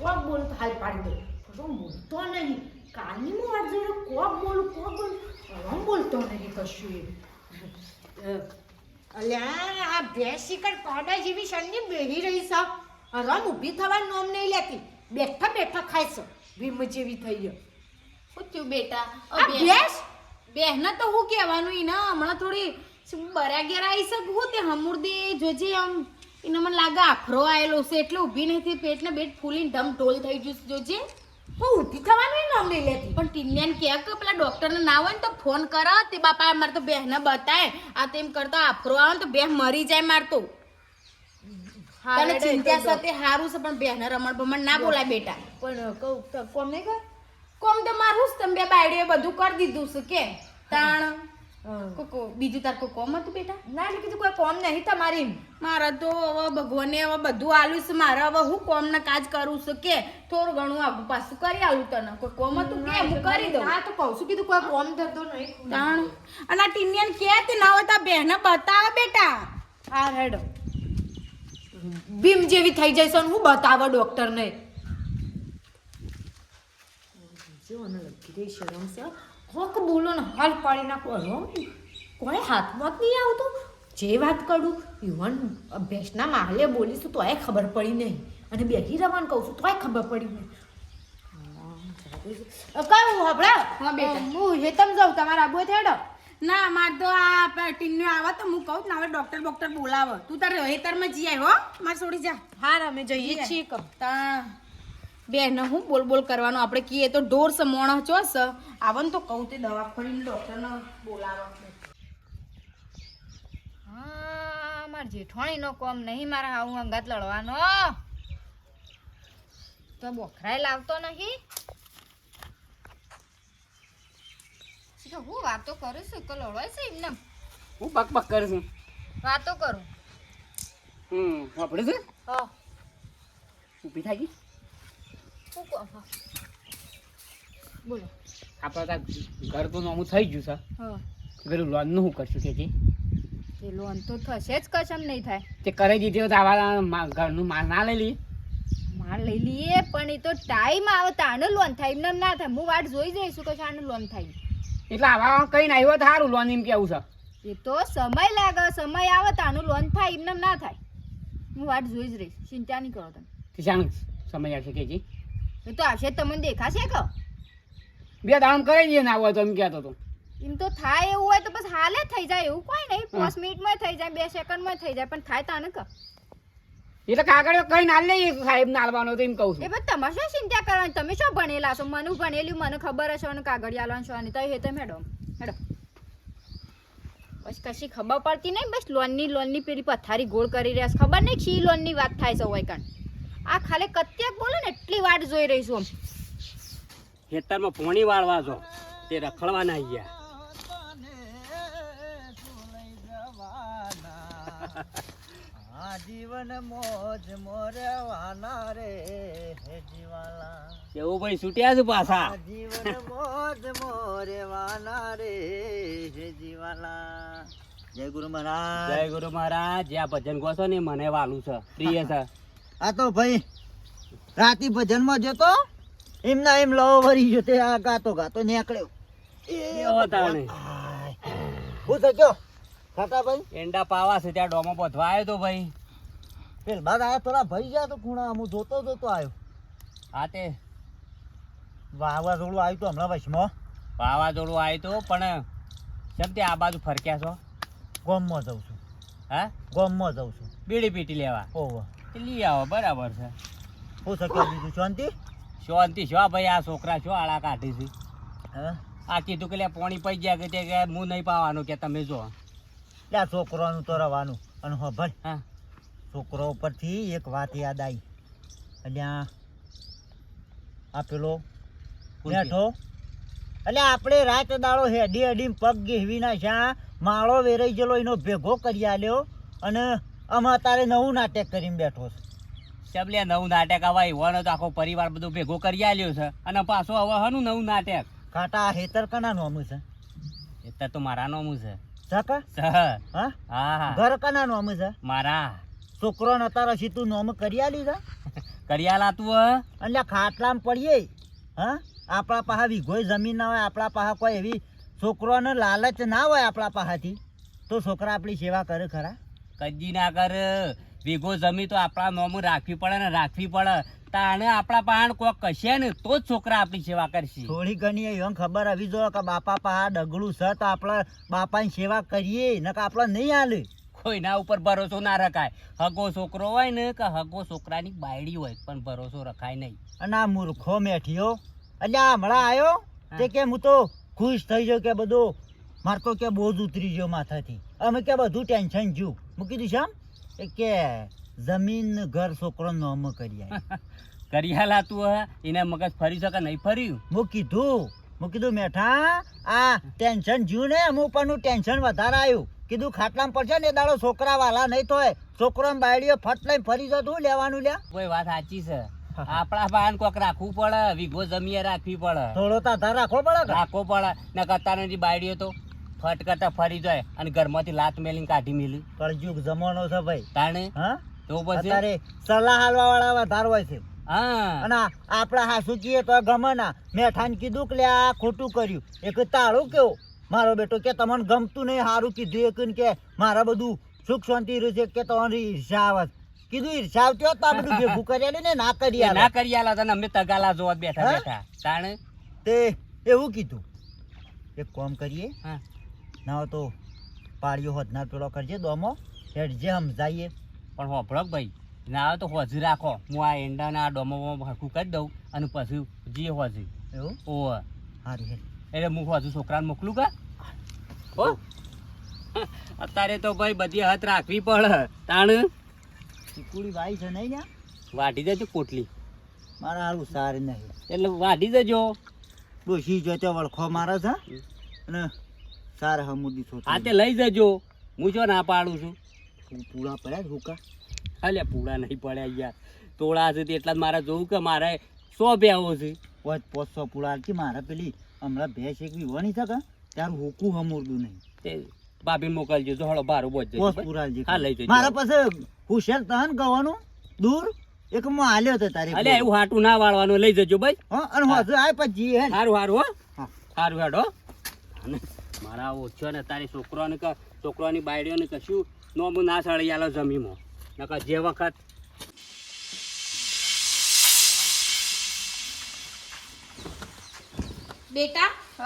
કોક બોલું તો હાલ પાડી દઉં તો બોલતો નહીં. કાલની હું વાત જોઈને કોક બોલું કોક બોલું. હવે બોલતો નહીં કશું એ. અલ્યા આ ભેંસ શિકાર પાડા જેવી શરની બેહી રહી છે. રમ ઊભી થવા નોમ નહીં લેતી. બેઠા બેઠા ખાય છે. ભીમ જેવી થઈ ગયો. શું થયું બેટા? આ ભેંસ? બેહને તો હું કહેવાનું ઈ ના હમણાં થોડી ઘેર આવી શકે હું તે હમુરદે જોજે આમ. એને મને લાગે આખરો આવેલો છે. એટલે ઊભી નહીં થઈ પેટને બેટ ફૂલીને ઢમ ઢોલ થઈ ગયું છે જોજે. હું ઊભી થવાનું નામ લઈ લેતી. પણ ટીનિયાને કહે કે પેલા ડૉક્ટરને ના હોય ને તો ફોન કરો. તે બાપા મારે તો બહેને બતાય આ તેમ કરતા આફરો આવે ને તો બેહ મરી જાય માર તો. તને ચિંતા સાથે સારું છે પણ બેહને રમણ બમણ ના બોલાય બેટા. પણ કહું કોમ નહીં કર? કોમ તો મારું જ તમે બે બાયડીએ બધું કરી દીધું છે કે? તાણ. કો- કો- બીજું તાર કોઈ કોમ હતું બેટા? ના એટલે કીધું કોઈ કોમ નહીં તમારી. મારા તો હવે ભગવાને હવે બધું આલું છે. મારે હવે હું કોમ ને કાજ કરું છું કે થોડું ઘણું આગું પાછું કરી આલું તને. કોઈ કોમ હતું કે? હું કરી દઉં. હા તો કહું છું કીધું કોઈ કોમ થતો નહીં. તાણ. અને આ ટીનિયન કે તે ના હોય તો બહેને બતાવે બેટા. હા હેડો. ભીમ જેવી થઈ જઈશ અને હું બતાવો ડોક્ટરને જો અને લખી રહી શરમ હોક બોલો ને હાલ પાડી નાખો. હો કોઈ હાથમાં જ નહીં આવતું? જે વાત કરું યુવાન અભ્યાસના માહલે બોલીશું તોય ખબર પડી નહીં. અને બેઠી રવાન કહું છું તોય ખબર પડી નહીં. કયું હબળા હા, હેતમ જાઉં તમારા આબુ થેડો? ના માર તો આ ટીન્યુ આવે તો હું કહું ને હવે ડોક્ટર બોક્ટર બોલાવે. તું તારે હેતરમાં જઈ આવ્યો હો માર છોડી જા. હા અમે જઈએ છીએ કહું. તા. બેન હું બોલ બોલ કરવાનો? આપણે કીએ તો ઢોર સ મોણ ચોસ આવન ને તો કહું તે દવા દવાખાને ડોક્ટરને બોલાવવા હા માર જેઠવાણીનો કોમ નહીં મારા આવું અંગાત લડવાનો. તો બોખરાય લાવતો નહીં. હું વાતો કરું છું તો લડવાય છે એમને. હું બક બક કરું છું. વાતો કરું. હમ આપણે છે? હા. ઊભી થઈ ગઈ બોલો. આપણે ત્યાં ઘર તો નોમું થઈ ગયું છે. પેલું લોનનું શું કરશું કે એ લોન તો થશે જ કશમ નહીં થાય. તે કરી દીધી તો આવા ઘરનું માલ ના લઈ લઈએ. માલ લઈ લઈએ પણ એ તો ટાઈમ આવે તાને લોન થાય. એમને ના થાય. હું વાટ જોઈ જઈશું કે આને લોન થાય. એટલે આવા કઈ ના આવ્યો સારું લોન એમ કેવું છે. એ તો સમય લાગે સમય આવે તાનું લોન થાય એમને ના થાય. હું વાટ જોઈ જ રહીશ. ચિંતા નહીં કરો તમે. સમય આવશે કે? એ તો આવશે તમને દેખાશે કે? બે દામ કરી દઈએ ના હોય તો એમ કહેતો તો. એમ તો થાય એવું હોય તો બસ હાલે થઈ જાય એવું કોઈ નહીં. પાંચ મિનિટમાં થઈ જાય બે સેકન્ડમાં થઈ જાય પણ થાય તાને કે? એટલે કાગળ કઈ ના લઈએ સાહેબ નાલવાનો તો એમ કહું એ પણ તમારે શું ચિંતા કરવાની? તમે શું ભણેલા છો? મને ભણેલું મને ખબર હશે અને કાગળ આલવાનું છો અને તો હે તો હેડો હેડો બસ કશી ખબર પડતી નહીં બસ લોનની લોનની પેલી પથારી ગોળ કરી રહ્યા છે. ખબર નહીં શી લોનની વાત થાય છે હોય કણ આ ખાલી કત્યાક બોલે ને એટલી વાટ જોઈ રહી છું આમ. ખેતરમાં પોણી વાળવા છો તે રખડવા ના ગયા. જીવન મોજ મોરવાના રે હે જીવાલા. ભાઈ છૂટ્યા છે પાછા? આ જીવન મોજ મોરવાના રે હે જીવાલા. જય ગુરુ મહારાજ. જય ગુરુ મહારાજ. જે આ ભજન કહો છો ને મને વાલું છે. પ્રિય છે. આ તો ભાઈ રાતી ભજનમાં જતો એમના એમ લવ વરી ગયો તે આ ગાતો ગાતો નીકળ્યો. હું થયો? ખાતા ભાઈ એંડા પાવા છે ત્યાં ડોમો પધવા આવ્યો તો ભાઈ. પેલ બાદ આયા થોડા ભાઈ ગયા તો ખૂણા હું જોતો જોતો આવ્યો. હા તે. વાવાઝોડું આવ્યું તો હમણાં વચમાં. વાવાઝોડું આવ્યું તો પણ કેમ તે આ બાજુ ફરક્યા છો? ગોમમાં જઉં છું. હા? ગોમમાં જઉં છું. બીડી પીટી લેવા. ઓહો. લઈ આવો બરાબર છે. હું થયો બીજું શાંતિ? શાંતિ છો ભાઈ આ છોકરા છો આળા કાઢી છે. હા? આ કીધું કે પોણી પડી ગયા કે તે કે હું નહીં પાવાનું કે તમે જો. ત્યાં છોકરાનું તો રવાનું. અને હો ભાઈ હા. છોકરો ઉપરથી એક વાત યાદ આવી અને આ આ પેલો બેઠો. એટલે આપણે રાત દાડો હેડી હેડી પગ ગેહવી નાખ્યા માળો વેરાઈ ગયેલો એનો ભેગો કરી આલ્યો અને આમાં તારે નવું નાટક કરીને બેઠો છે. ચબલે નવું નાટક આવા એવાનો તો આખો પરિવાર બધો ભેગો કરી આલ્યો છે અને પાછો હવે હનું નવું નાટક? કાટા હેતર કના નોમું છે? એટલે તો મારા નોમું છે. સકા. હા. હા? ઘર કના નોમું છે? મારા. છોકરો ને અત્યારે સીતું નોમ કરી આલી છે કરી લાતું હ. એટલે ખાટલામાં પડીએ. હા? આપણા પાસે વીઘોય જમીન ના હોય આપણા પાસે કોઈ એવી છોકરોને લાલચ ના હોય આપણા પાસેથી તો છોકરા આપણી સેવા કરે ખરા. કદી ના કર. ભેગો જમી તો આપણા નોમ રાખવી પડે ને રાખવી પડે. તાણે આપણા પહાણ કોક કશે ને તો જ છોકરા આપણી સેવા કરશે. થોડી ઘણી એમ ખબર આવી જો કે બાપા પાસે ડગલું છે તો આપણા બાપાની સેવા કરીએ ન કે આપણે નહીં હાલે. કોઈના ઉપર ભરોસો ના રખાય. હગો છોકરો હોય ને કે હગો છોકરાની બાયડી હોય પણ ભરોસો રખાય નહીં. અને આ મૂર્ખો મેઠિયો અલ્યા હમણાં આવ્યો તે કે હું તો ખુશ થઈ ગયો કે બધો મારે તો કે બોજ ઉતરી ગયો માથાથી. અમે કે બધું ટેન્શન જ્યું મૂકી શામ એ કે જમીન ઘર છોકરો નોમ કરી આય. કરિયા લાતું હ એને મગજ ફરી શકે નહીં ફર્યું. મૂકી કીધું મૂકી કીધું મેઠા આ ટેન્શન જ્યું ને અમુક ઉપરનું ટેન્શન વધારે આવ્યું કીધું ખાટલામાં પડશે ને દાડો છોકરા વાલા નહીં તો છોકરો ને બાયડીઓ ફટ લઈને ફરી જતું લેવાનું લ્યા. કોઈ વાત સાચી છે. આપણા પાન કોક રાખવું પડે વિઘો જમીએ રાખવી પડે. થોડો તો આધાર રાખવો પડે રાખવો પડે. ને કતારની બાયડીઓ તો ફટ ફરી જાય અને ઘરમાંથી લાત મેલીને કાઢી મેલી. કળજુગ જમાનો છે ભાઈ. તાણે? હા? તો પછી? અરે સલાહ હાલવા વાળા વધારે હોય છે. હા. અને આપણા હાસુ કીએ તો ગમે ના મેઠાને કીધું કે આ ખોટું કર્યું. એક તાળું કેવો? મારો બેટો કે તમને ગમતું નહીં સારું કીધું એક કે મારા બધું સુખ શાંતિ રહ્યું છે. કે તમારી ઈર્ષા આવે કીધું ઈર્ષા આવતી હોત તો આ બધું ભેગું કરી ને ના કરી ના. કરી આલા તને અમે તગાલા જોવા બેઠા? બેઠા. તાણે? તે એવું કીધું. એક કામ કરીએ. હા. ના તો પાળીઓ ના પેલો કરજે દોમો હેડજે સમજાઈએ પણ હોભળો ભાઈ ના તો હોજી રાખો. હું આ એંડાના આ ડોમોમાં હરખું કરી દઉં અને પછી જે હોજી એવું? ઓ સારું હેડ. એટલે હું હોજુ છોકરાને મોકલું કા? હો. અત્યારે તો ભાઈ બધી હાથ રાખવી પડે. તાણ? ચીકુડી ભાઈ છે નહીં ને વાઢી દેજો કોટલી. મારા હારું સારું નહીં. એટલે વાઢી દેજો. ડોશી જોતે વળખો મારે છે અને સારા હમુદી છો આ તે લઈ જજો. હું જો ના પાડું છું? પૂળા પડ્યા હુકા. અલ્યા પૂળા નહીં પડ્યા યાર. તોળા છે એટલા જ મારે જોવું કે મારે સો બેવો છે. પોચ સો પૂળા કે મારે પેલી હમણાં ભેંસ એક બી વણી શકે ત્યારે હુકું હમુરદું નહીં. તે મોકલજો તો હળો બારું બોજ છે હા લઈ જજો. મારા પાસે હુશિયાર તહન ગવાનું દૂર. એક માં હાલ્યો હતો તારે અલ્યા એવું હાટું ના વાળવાનું લઈ જજો ભાઈ. હા અને હોજો આય પછી હેડ સારું સારું હો. હા. સારું હેડો. અને મારા ઓછો ને તારી છોકરાને કે છોકરાની બાયડીઓને કશું નોમ ના સળી આલો જમીમાં. નકર જે વખત બેટા હ.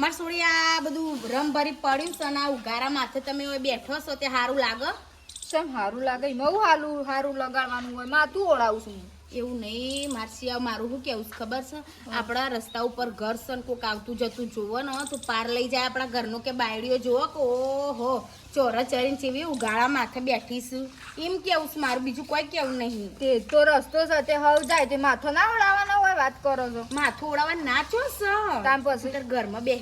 માર સોળી આ બધું રમ ભરી પડ્યું છે અને આ ઉગારા માથે તમે બેઠો છો તે સારું લાગે? કેમ સારું લાગે? એમાં હું હાલું સારું લગાડવાનું હોય માથું ઓળાવું છું એવું નહીં, મારસી મારું શું કેવું ખબર છે? આપણા રસ્તા ઉપર ઘર છે ને કોક આવતું જતું જોવો ને, તો પાર લઈ જાય આપણા ઘરનું કે બાયડીઓ જોવો કે ઓહો ચોરા ચરીને ચેવી ઉગાડા માથે બેઠીશું એમ કેવું છે મારું બીજું કોઈ કેવું નહીં. તે તો રસ્તો છે તે હવ જાય તે માથો ના ઓળાવવાનો હોય વાત કરો છો. માથું ઓળાવા ના છો તાર પછી? ઘરમાં બે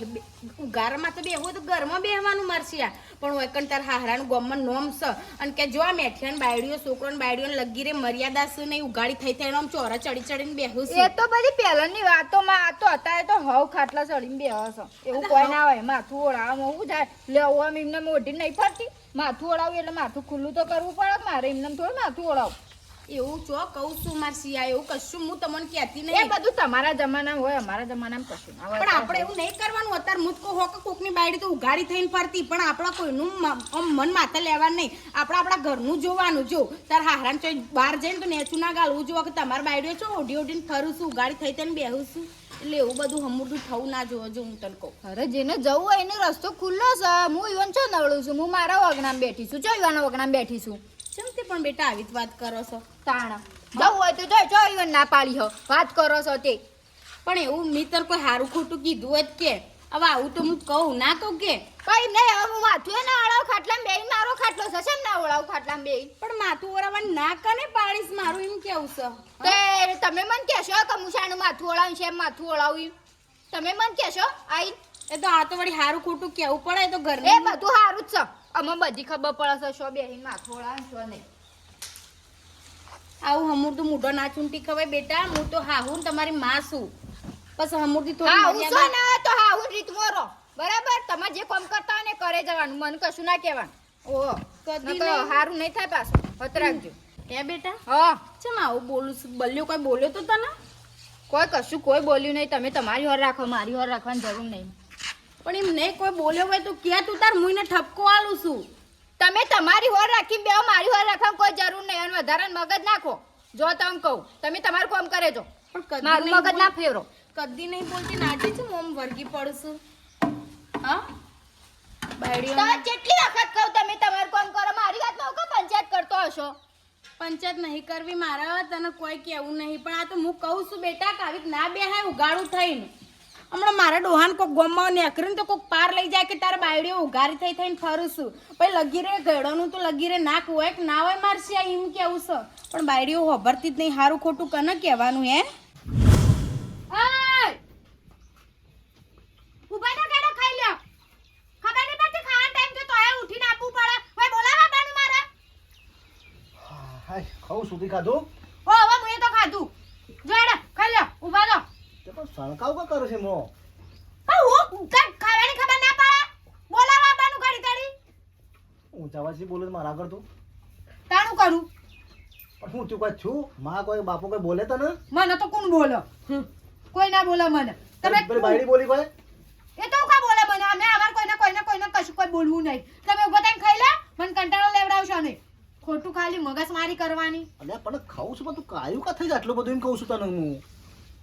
ઉગારમાં તો બેહવું તો ઘરમાં બેહવાનું મારસિયા પણ હોય કણ તાર હારાનું ગમમાં નોમ છે અને કે જો આ મેઠિયાન બાયડીઓ છોકરો છોકરોને બાયડીઓ લગી રે મર્યાદા છે નહીં ઉગાડી થઈ થઈને આમ ચોરા ચડી ચડીને બેહું એ તો બધી પહેલાની વાતોમાં આ તો અત્યારે તો હવ ખાટલા ચડીને બેહો છો. એવું કોઈ ના હોય માથું ઓળાવવામાં હું જાય. આમ એમને મોઢી નહીં પડતી માથું ઓળાવું એટલે માથું ખુલ્લું તો કરવું પડે મારે એમને થોડું માથું ઓળાવું. એવું ચો કહું છું માર સિયા એવું કશું હું તમને કહેતી એ બધું તમારા જમાનામાં હોય અમારા જમાનામાં કશું પણ આપણે એવું નહીં કરવાનું અત્યારે હો કે કોકની બાયડી તો ઉઘાડી થઈને ફરતી પણ આપણા કોઈનું મન માથે લેવાનું નહીં. આપણે આપણા ઘરનું જોવાનું જો તાર હારાન ચોઈ બહાર જઈને તો નેચું ના ગાળવું. જો કે તમારી બાયડીઓ છો ઓઢી ઓઢીને ફરું છું ઉઘાડી થઈ થઈને બેહું છું. એટલે એવું બધું હમુરદું થવું ના જોવો જો હું તને કહું. અરે જેને જવું હોય એને રસ્તો ખુલ્લો છે. હું ઈવન છો નવડું છું? હું મારા વગણામાં બેઠી છું. ચો ઈવાના વગણામાં બેઠી છું? ચમ તે પણ બેટા આવી વાત કરો છો? તાણા. જવું હોય તો જો ચો ઈવન ના પાડી હો. વાત કરો છો તે. પણ એવું મિત્ર કોઈ સારું ખોટું કીધું હોય જ કે? હવે આવું તો હું કહું ના કહું કે? કઈ નહીં હવે હું માથું ના ઓળાવ ખાટલા બે મારો ખાટલો છે. ને ના ઓળાવ ખાટલા બે પણ માથું ઓરાવાનું ના કને પાડીશ? મારું એમ કેવું છે? તે તમે મને કહેશો કે હું માથું ઓળાવ્યું છે માથું ઓળાવ્યું. તમે મને કહેશો? આઈ. એ તો આ તો વળી સારું ખોટું કેવું પડે એ તો એ બધું સારું જ છે. અમે બધી ખબર પડે છે શો બેહીન માથું ઓળાવે ને શો નહીં. આવું હમુરતું મૂઢો ના ચૂંટી ખવાય બેટા હું તો હાહું તમારી માં છું. બસ હમુરતી થોડી હાહું છો ને તો હાહું રીત મોરો બરાબર? તમે જે કામ કરતા હોય ને કરે જવાનું મને કશું ના કહેવાનું. ઓહો કદી. હારું નહીં થાય પાછું. હત રાખજો. એ બેટા? હા. ચમ આવું બોલું છું? બલ્યો કોઈ બોલ્યો તો તને? કોઈ કશું કોઈ બોલ્યું નહીં. તમે તમારી હોર રાખો મારી હોર રાખવાની જરૂર નહીં. પણ એમ નહીં કોઈ બોલ્યો હોય તો ક્યાં તું તાર મુઈને ઠપકો આલું છું? તમે તમારી હોર રાખી બે મારી હોર રાખવાની કોઈ જરૂર નહીં. અને વધારાને મગજ નાખો. જો તમે કહું. તમે તમારું કામ કરે જો પણ મારું મગજ ના ફેરો. કદી નહીં બોલતી. નાટી છું મોમ વર્ગી પડશું હા? બાયડીઓ જેટલી વખત કહું તમે તમારું કામ કરો? મારી વાતમાં પંચાયત કરતો હશો? પંચાયત નહીં કરવી, મારા તને કોઈ કેવું નહીં. પણ આ તો હું કહું છું બેટા કે આવી ના બેહાય ઉગાડું થઈને. હમણાં મારા ડોહાન કોઈક ગોમમાં નીકળીને તો કોઈક પાર લઈ જાય કે તારા બાયડીઓ ઉઘારી થઈ થઈને ફરું છું. પછી લગી રે, ગળોનું તો લગી રે, નાક હોય કે ના હોય મારશે આ એમ કેવું છે? પણ બાયડીઓ હોભરતી જ નહીં સારું ખોટું કને કહેવાનું, હે? એય! ઊભા થા કેડો ખાઈ લ્યો ખબર નહીં પડતી ખાવાનો ટાઈમ થયો તોય ઉઠીને આપવું પડે ભાઈ બોલાવા બાનું મારે હાય ખાવું સુધી ખાધું? ઓ હવે મુએ તો ખાધું. જો એડો ખાઈ લ્યો ઊભા રહો. તે પણ સણકાવ કા કરે છે મો? પણ હું કાંઈ ખાવાની ખબર ના પડે. બોલાવા બાનું ઘડી તડી ઊંચા અવાજથી બોલે મારા કર તું. તાણું કરું. પણ હું તું કોઈ છું? માં કોઈ બાપો કોઈ બોલે તને? મને તો કોણ બોલો? કોઈ ના બોલે મને. તમે બાયડી બોલી કોઈ? એ તો કા બોલે મને. અમે અમાર કોઈને કોઈને કોઈને કશું કોઈ બોલવું નહીં. તમે ઊભા થઈને ખાઈ લે મને કંટાળો લેવડાવશો નહીં. ખોટું ખાલી મગજમારી કરવાની. અલ્યા પણ ખાવું છું પણ તું કાયું કા થઈ આટલું બધું એમ કહું છું તને હું.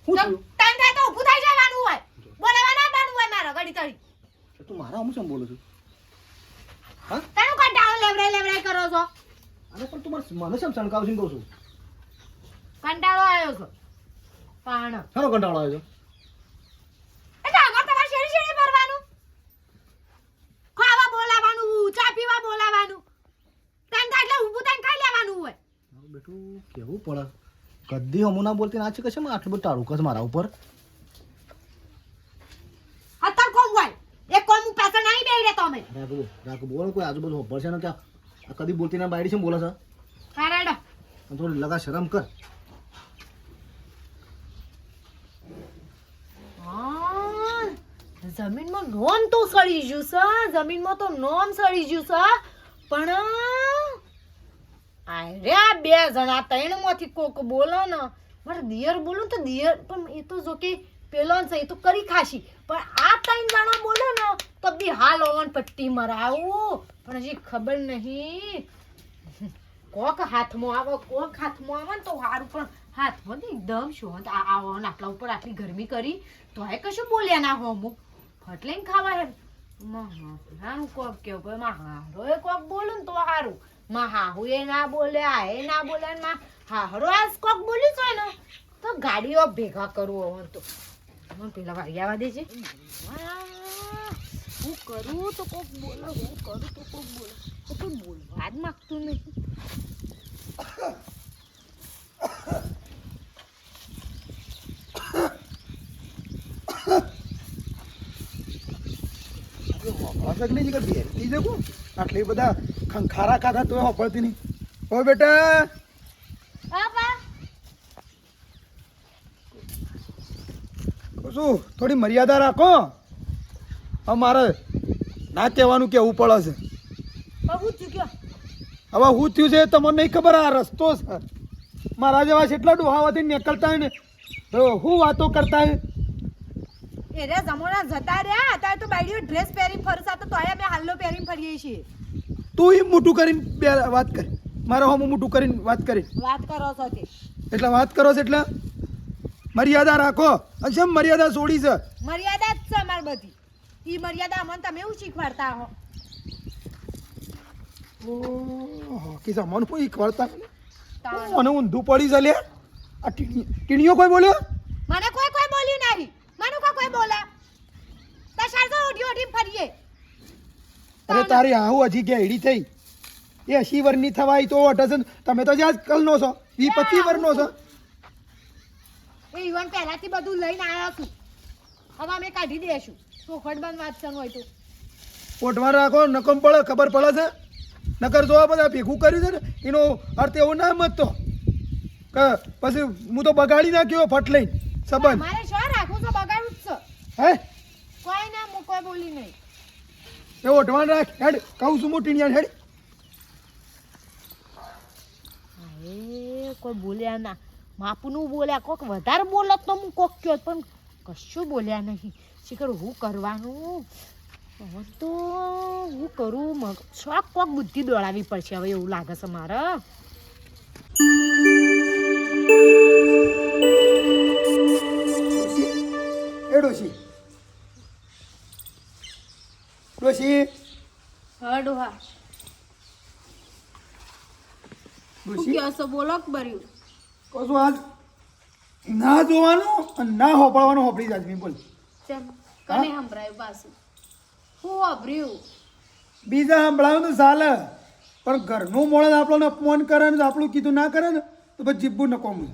શું તો ટાઈમ થાય તો ઊભું થઈ જવાનું હોય. બોલાવા ના બાનું હોય મારા ગડી તળી. તું મારા હું શું બોલું છું? હા? તારું કંટાળો લેવડાઈ લેવડાઈ કરો છો? અરે પણ તું મને મને શેમ સણકાવ છે કહું છું? કંટાળો આવ્યો છો? પાણ શાનો કંટાળો આવ્યો છે એટલે અમાર તમારે શેરી શેરી ભરવાનું ખાવા બોલાવાનું ચા પીવા બોલાવાનું ટાઈમ થાય એટલે ઊભું થઈને ખાઈ લેવાનું હોય મારું બેટું કેવું પડે? કદી હમું ના બોલતી ના છે કશે આટલું બધું તારું કસ મારા ઉપર? અત્યારે કોમ હોય એક કોમ પાછળ નહીં બેહી રહ્યા તમે? રાખો રાખો બોલ કોઈ આજુબાજુ ખબર છે ને કે આ કદી બોલતી ના બાયડી છે બોલે છે? હા થોડી લગા શરમ કર. જમીનમાં નોમ તો સડી ગયું છે જમીનમાં તો નોમ સડી ગયું છે પણ આ બે જણા ત્રણમાંથી કોક બોલો ને. મારે દિયર બોલું તો દિયર, પણ એ તો જો પેલો છે એ તો કરી ખાશી. પણ આ ત્રણ જણા બોલો ને, તો બી હાલ ઓવન પટ્ટી મરાવું. પણ હજી ખબર નહીં. કોક હાથમાં આવો, કોક હાથમાં આવે ને તો સારું પણ હાથમાં તો એકદમ શું આવો ને આટલા ઉપર આટલી ગરમી કરી, તો એ કશું બોલ્યા ના હો અમુક. ખાવા હે હારું કોક કેવું એ કોક બોલું ને તો સારું માં હાહુ એ ના બોલે આ એ ના બોલ્યા માં હારો આ કોક બોલી છે ને તો ગાડીઓ ભેગા કરું હવે તો. મને પેલા વાળી આવવા દેજે. હું કરું તો કોક બોલો હું કરું તો કોક બોલો. તો કોઈ બોલવા જ માગતું નહીં વાસકની જગ્યા બેસતી જગું આટલી બધા ખંખારા ખાધા તોય હોપડતી નહીં. ઓ બેટા. શું થોડી મર્યાદા રાખો. અમારે ના કહેવાનું કેવું પડે છે. હવે હું થયું છે તમને નહીં ખબર આ રસ્તો છે. મારા જેવા કેટલા ડોહાવાથી નીકળતા હોય ને તો હું વાતો કરતા હોય. એ રે જમોણા જતા રહ્યા અત્યારે તો બાઈડીઓ ડ્રેસ પહેરીને ફરસા તો તોય અમે હાલ્લો પહેરીને ફરીએ છીએ. તું એ મોટું કરીને બે વાત કરી. મારે હમ મોટું કરીને વાત કરી. વાત કરો છો તે એટલે વાત કરો છો એટલે મર્યાદા રાખો. અને શેમ મર્યાદા છોડી છે. મર્યાદા જ છે મારી બધી. ઈ મર્યાદા અમને તમે એવું શીખવાડતા હો. ઓહો, કે જમવાનું કોઈ ખવડતા મને ઊંધું પડી છે લે. આ ટીણી- ટીણીઓ કોઈ બોલ્યો? મને કોઈ કોઈ બોલ્યું નહીં. મને કા કોઈ બોલે? તશાર તો ઓઢી ઓઢી ફરીએ. અરે તારી આહુ હજી ગેડી થઈ. એ અસી વરની થવાય તો અઢસ તમે તો જ આજકાલનો છો વી પચીસ વરનો છો. એ યુવાન પહેલાથી બધું લઈને આવ્યો છું. હવે અમે કાઢી દેશું. ચોખડ બંધ વાંચવાનું હોય તો. ઓઢવા રાખો નકમ પડે ખબર પડે છે. નકર જોવા બધા ભેગું કર્યું છે ને એનો અર્થ એવો ના મત તો પછી હું તો બગાડી નાખ્યો ફટ લઈને. સંબંધ. મારે શું રાખવું છે બગાડવું જ છે હે? કોઈ ના કોઈ બોલી નહીં. એ ઓઢવાન રાખ હેડ કહું છું મોટી ટીણિયા હેડ. એ કોઈ બોલ્યા ના. માપનું બોલ્યા કોક વધારે બોલત તો હું કોક કયો પણ કશું બોલ્યા નહીં. શીખર હું કરવાનું? હવે તો હું કરું શોખ કોક બુદ્ધિ દોડાવી પડશે હવે એવું લાગે છે મારે. શું ડોશી કહો છો બોલો બર્યું? કશું આજ? ના જોવાનું અને ના હોપાડવાનું હોપડી જાય મેં બોલ. ચમ કને સંભળાયું પાછું? હું હોભર્યું બીજા સંભળાવું તો ચાલે. પણ ઘરનું મોડે આપણને અપમાન કરે ને આપણું કીધું ના કરે ને તો પછી જીભું ન કોમ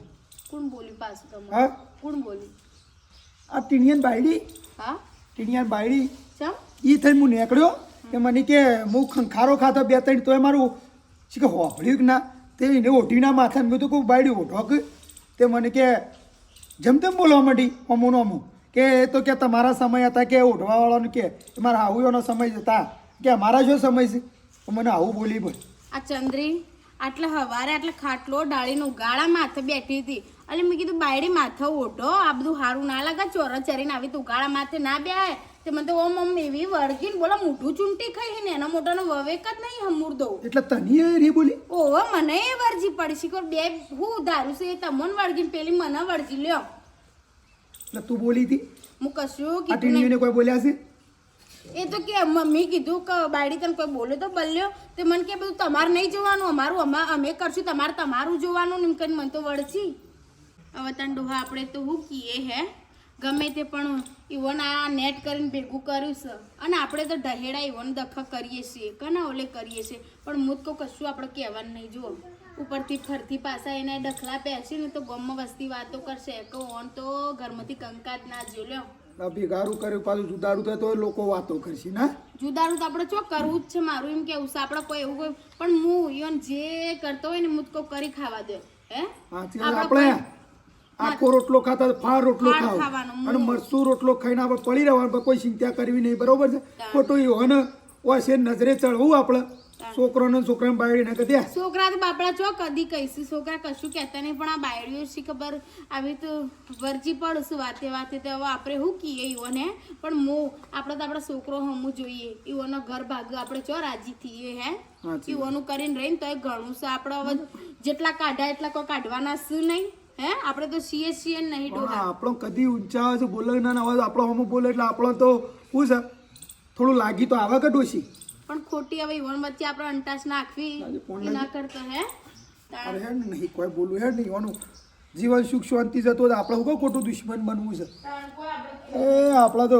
કોણ બોલ્યું પાછું તમે હા? કોણ બોલ્યું? આ ટીણિયાન બાયડી? હા? ટીણિયાન બાયડી? ચમ? એ થઈ હું નીકળ્યો કે મને કે હું ખંખારો ખાતો બે ત્રણ તોય મારું કે હોભળ્યું કે ના? તે એને ઓઢીના માથા મેં તો કોઈ બાળ્યું ઓઢો તે મને કે, જેમ તેમ બોલવા માંડી અમુનો અમુ. કે એ તો કે તમારા સમય હતા કે ઓઢવાવાળાનો કે મારા આવુઓનો સમય હતા. કે અમારા જો સમય છે? મને આવું બોલી બોલ. આ ચંદ્રી, આટલે હવારે આટલે ખાટલો ડાળીનો ગાળા માથે બેઠી હતી. એટલે મેં કીધું, બાયડી માથે ઓઢો આ બધું સારું ના લાગે, ચોર ચરીને આવી તું ગાળા માથે ના બેહાય. તે મને તો ઓ મમ્મી એવી વળગીને બોલા મોઢું ચૂંટી ખાઈ ને એના મોઢાનો વવેક જ નહીં હમુર દઉં. એટલે તની એ રી બોલી? ઓહો મને એ વળજી પડી શીખર બે હું ધારું છે એ તમને વળગીને પેલી મને વળજી લ્યો. એટલે તું બોલી હતી? હું કશું કીધું નહીં. કોઈ બોલ્યા છે? એ તો કે મમ્મી કીધું કે બાયડી તને કોઈ બોલે તો બલ્યો. તે મને કે બધું તમારે નહીં જોવાનું અમારું અમા અમે કરશું તમારે તમારું જોવાનું ને એમ કરીને મને તો વળશી હવે તને ડોહા આપણે તો હું કીએ હે? ગમે તે પણ ઈવન આ નેટ કરીને ભેગું કર્યું છે. અને આપણે તો ઢહેડા ઈવન દખા કરીએ છીએ. કના ઓલે કરીએ છીએ. પણ હું તો કશું આપણે કહેવાનું નહીં. જુઓ ઉપરથી ફરતી પાછા એને ડખલા પહેરશે ને તો ગમમાં વસ્તી વાતો કરશે. કે ઓન તો ઘરમાંથી કંકાત ના જો લ્યો. ભેગારું કર્યું પાછું જુદારું થાય તો લોકો વાતો કરશે ને? જુદારું તો આપણે ચો કરવું જ છે. મારું એમ કેવું છે. આપણે કોઈ એવું કોઈ પણ હું ઈવન જે કરતો હોય ને મુદકો કરી ખાવા દે. હે? આપણે આખો રોટલો ખાતા ફાળ રોટલો ખાવ અને. મરસું રોટલો ખાઈને આપણે પડી રહેવાનું કોઈ ચિંતા કરવી નહીં બરોબર છે? ખોટું એવું હોય છે નજરે ચડવું આપણે. છોકરોને છોકરાને બાયડી ના કદી છોકરા તો બાપડા ચો કદી કહીશું? છોકરા કશું કહેતા નહીં પણ આ બાયડીઓ શી ખબર? આવી તો વરજી પડશું વાતે વાતે તો હવે આપણે શું કહીએ ઈવોને પણ મો આપણે તો આપણા છોકરો હમું જોઈએ. ઈવોનો ઘર ભાગ આપણે ચો રાજી થઈએ હે? ઈવોનું કરીને રહીને તો ઘણું છે. આપણે હવે જેટલા કાઢ્યા એટલા કોઈ કાઢવાના શું નહીં. હે? આપણે તો સીએ સીએ નહીં ડોહા. આપણો કદી ઊંચા આવે છે બોલે ના ના આવે આપણો હમ બોલે એટલે આપણો તો શું છે? થોડું લાગી તો આવે કે ડોશી પણ ખોટી હવે ઈવન વચ્ચે આપણે અંટાસ નાખવી ફોન ના કરતો હે? અરે હેડ નહીં કોઈ બોલું હેડ નહીં એનું જીવન સુખ શાંતિ જતો હોય તો આપણે શું ખોટું દુશ્મન બનવું છે? એ આપણા તો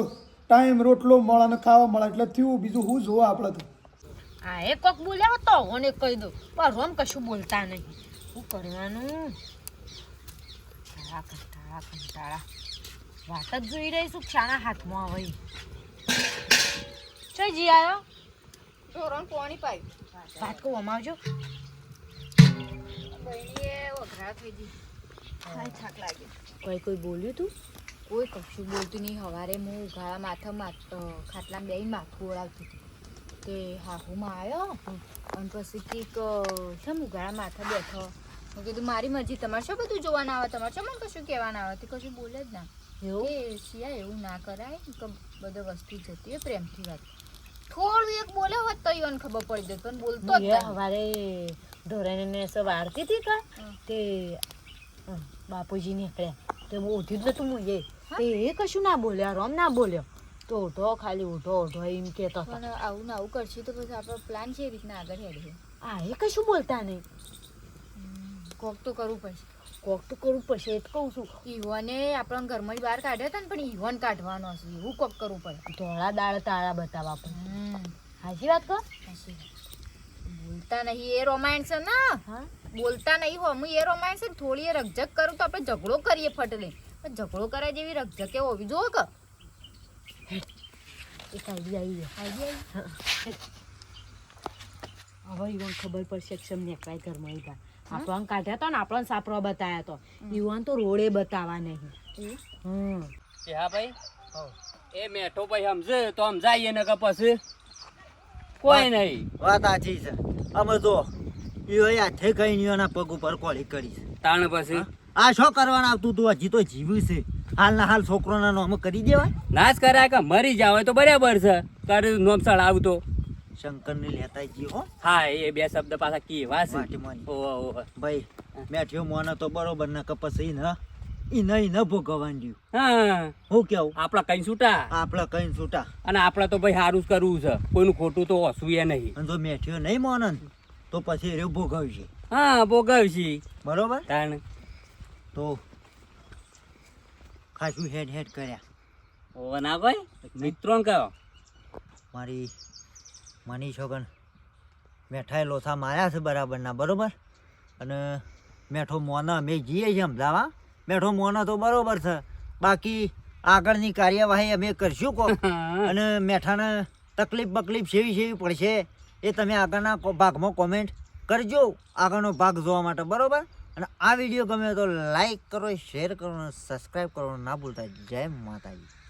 ટાઈમ રોટલો મળે ને ખાવા મળે એટલે થયું બીજું શું જોવા આપણે તો? આ એ કોક બોલ્યા તો ઓને કહી દો પણ રોમ કશું બોલતા નહીં. શું કરવાનું? કંટાળા કંટાળા કંટાળા. વાત જ જોઈ રહી છું શાના હાથમાં આવે. ચો જી આવ્યો ધોરણ પોણી પાઈ. વાત કહું અમાવજો. બહેનીએ વઘરા થઈ ગઈ. હાય થાક લાગે. કોઈ કોઈ બોલ્યું તું? કોઈ કશું બોલતું નહીં. સવારે હું ઉઘાડા માથા માથ ખાટલા બે માથું ઓળાવતી હતી. તે હાહુમાં આવ્યો અને પછી કંઈક શેમ ઉઘાડા માથા બેઠો. મેં કીધું મારી મરજી તમારે શું બધું જોવાના આવે? તમારે શું મને કશું કહેવાના આવે? તે કશું બોલે જ ના. એવું? શિયા એવું ના કરાય. બધો વસ્તુ જતી હોય પ્રેમથી વાત. થોડું એક બોલે હોત તો ઈવન ખબર પડી જત પણ બોલતો જ. હવારે ઢોરાને ને સ વાળતી હતી કા? તે બાપુજી નીકળ્યા તે હું ઉઠી જ નતું હું એ તે એ કશું ના બોલ્યા રોમ ના બોલ્યો. તો ઉઠો ખાલી ઉઠો ઉઠો એમ હતો. પણ આવું ને આવું કરશે તો પછી આપણો પ્લાન છે એ રીતના આગળ હેડે. આ એ કશું બોલતા નહીં. કોક તો કરવું પડશે. કોક તો કરવું પડશે એ જ કહું છું. ઈવોને આપણા ઘરમાં બહાર કાઢ્યા હતા ને પણ ઈવોન કાઢવાનો હશે એવું કોક કરવું પડે. ધોળા દાળ તાળા બતાવવા પડે. હાજી વાત વાત. બોલતા નહીં એ રોમાન્સ છે ને. બોલતા નહીં હો હું એ રોમાન્સ છે ને થોડી એ રકઝક કરું તો આપણે ઝઘડો કરીએ ફટલે પણ ઝઘડો કરાય જેવી રકઝકે હોવી જોવો કે? એક આઈડિયા આવી ગયા. હવે ઈવન ખબર પડશે કે સમ નેકવાય ઘરમાં ઈધા આપણને કાઢ્યા તો ને આપણને સાપરો બતાવ્યા તો. યુવાન તો રોડે બતાવવા નહીં. હમ. એ હા ભાઈ. એ મેઠો ભાઈ સમજે તો સમજાઈએ ને કે પછી. કોઈ નહીં. વાત સાચી છે. અમે જો એ હાથે કઈ નહીં એના પગ ઉપર કોળી છે. તાણ પછી? આ શું કરવાનું આવતું તું? હજી તો જીવ્યું છે. હાલના હાલ છોકરોના નામ કરી દેવાય? નાશ કરાય કે મરી જાવ તો બરાબર છે. કરે નોમ આવતો શંકરને લેતા ગયો હા. એ બે શબ્દ પાછા કેવા છે. ઓહો, ઓહો. ભાઈ મેઠ્યો મોને તો બરોબર ના કપસ ઈ ન ઈ નહીં ન ભોગવવાનું દ્યું હા. હું કેવું? આપણા કઈ છૂટા? આપણા કઈ છૂટા. અને આપણે તો ભાઈ સારું જ કરવું છે. કોઈનું ખોટું તો હસવું એ નહીં. અને જો મેઠ્યો નહીં મોનન તો પછી એ ભોગવશે. હા ભોગવશે. બરોબર? તાણ. તો ખાસું હેડ હેડ કર્યા. ઓ ના ભાઈ. મિત્રો કયો મારી મની છોકન મેઠાએ લોથા માર્યા છે બરાબરના બરાબર? અને મેઠો મોના અમે જઈએ છીએ અમદાવાદ. મેઠો મોના તો બરાબર છે. બાકી આગળની કાર્યવાહી અમે કરશું કો અને મેઠાને તકલીફ બકલીફ સેવી સેવી પડશે એ તમે આગળના ભાગમાં કોમેન્ટ કરજો. આગળનો ભાગ જોવા માટે બરાબર? અને આ વીડિયો ગમે તો લાઈક કરો શેર કરો અને સબસ્ક્રાઈબ કરો ના ભૂલતા. જય માતાજી.